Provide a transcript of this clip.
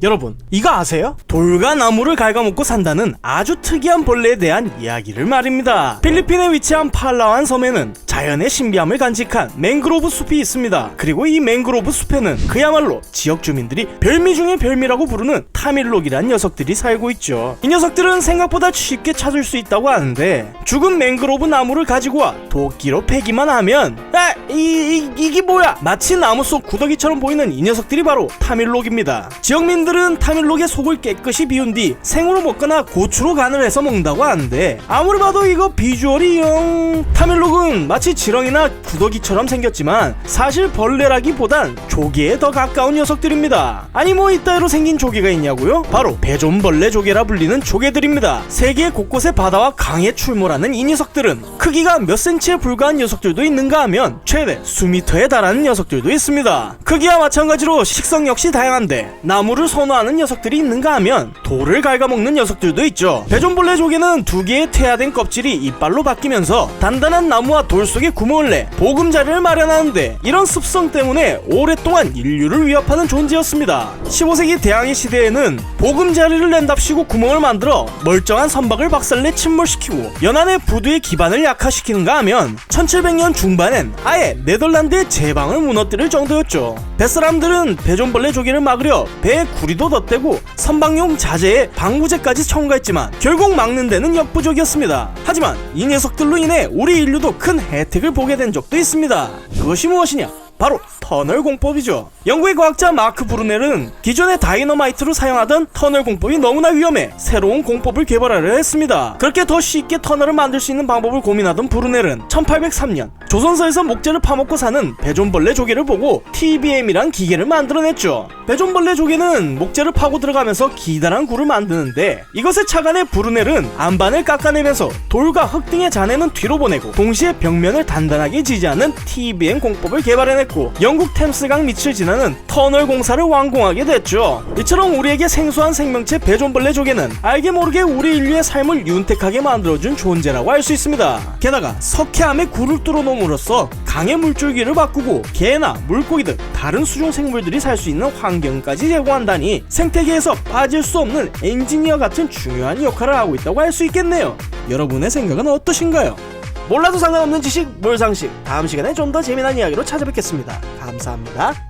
여러분, 이거 아세요? 돌과 나무를 갉아먹고 산다는 아주 특이한 벌레에 대한 이야기를 말입니다. 필리핀에 위치한 팔라완 섬에는 자연의 신비함을 간직한 맹그로브 숲이 있습니다. 그리고 이 맹그로브 숲에는 그야말로 지역 주민들이 별미 중에 별미라고 부르는 타밀록이란 녀석들이 살고 있죠. 이 녀석들은 생각보다 쉽게 찾을 수 있다고 하는데 죽은 맹그로브 나무를 가지고 와 도끼로 패기만 하면 아, 이, 이, 이게 뭐야? 마치 나무 속 구더기처럼 보이는 이 녀석들이 바로 타밀록입니다. 지역민들은 타밀록의 속을 깨끗이 비운 뒤 생으로 먹거나 고추로 간을 해서 먹는다고 하는데 아무리 봐도 이거 비주얼이 영 타밀록은 마치 지렁이나 구더기처럼 생겼지만 사실 벌레라기보단 조개에 더 가까운 녀석들입니다. 아니 뭐 이따위로 생긴 조개가 있냐고요? 바로 배존벌레 조개라 불리는 조개들입니다. 세계 곳곳의 바다와 강에 출몰하는 이 녀석들은 크기가 몇 센치에 불과한 녀석들도 있는가 하면 최대 수미터에 달 하는 녀석들도 있습니다. 크기와 마찬가지로 식성 역시 다양한데 나무를 선호하는 녀석들이 있는가 하면 돌을 갉아먹는 녀석들도 있죠. 배존벌레 조개는 두 개의 퇴화된 껍질이 이빨로 바뀌면서 단단한 나무와 돌 속에 구멍을 내 보금자리를 마련하는데 이런 습성 때문에 오랫동안 인류를 위협하는 존재였습니다. 15세기 대항해 시대에는 보금자리를 낸답시고 구멍을 만들어 멀쩡한 선박을 박살내 침몰시키고 연안의 부두의 기반을 약화시키는가 하면 1700년 중반엔 아예 네덜란드의 제 방을 무너뜨릴 정도였죠. 뱃사람들은 배존벌레 조개를 막으려 배에 구리도 덧대고 선박용 자재에 방부제까지 첨가했지만 결국 막는 데는 역부족이었습니다. 하지만 이 녀석들로 인해 우리 인류도 큰 혜택을 보게 된 적도 있습니다. 그것이 무엇이냐? 바로 터널 공법이죠. 영국의 과학자 마크 브루넬은 기존의 다이너마이트로 사용하던 터널 공법이 너무나 위험해 새로운 공법을 개발하려 했습니다. 그렇게 더 쉽게 터널을 만들 수 있는 방법을 고민하던 브루넬은 1803년 조선서에서 목재를 파먹고 사는 배존벌레 조개를 보고 TBM이란 기계를 만들어냈죠. 배존벌레 조개는 목재를 파고 들어가면서 기다란 굴을 만드는데 이것에 착안해 브루넬은 안반을 깎아내면서 돌과 흙 등의 잔해는 뒤로 보내고 동시에 벽면을 단단하게 지지하는 TBM 공법을 개발해냈고 영국 템스강 밑을 지나는 터널 공사를 완공하게 됐죠. 이처럼 우리에게 생소한 생명체 배존벌레 조개는 알게 모르게 우리 인류의 삶을 윤택하게 만들어준 존재라고 할 수 있습니다. 게다가 석회암에 굴을 뚫어 놓음으로써 강의 물줄기를 바꾸고 개나 물고기 등 다른 수중 생물들이 살 수 있는 환경까지 제공한다니 생태계에서 빠질 수 없는 엔지니어 같은 중요한 역할을 하고 있다고 할 수 있겠네요. 여러분의 생각은 어떠신가요? 몰라도 상관없는 지식 몰상식 다음 시간에 좀 더 재미난 이야기로 찾아뵙겠습니다. 감사합니다.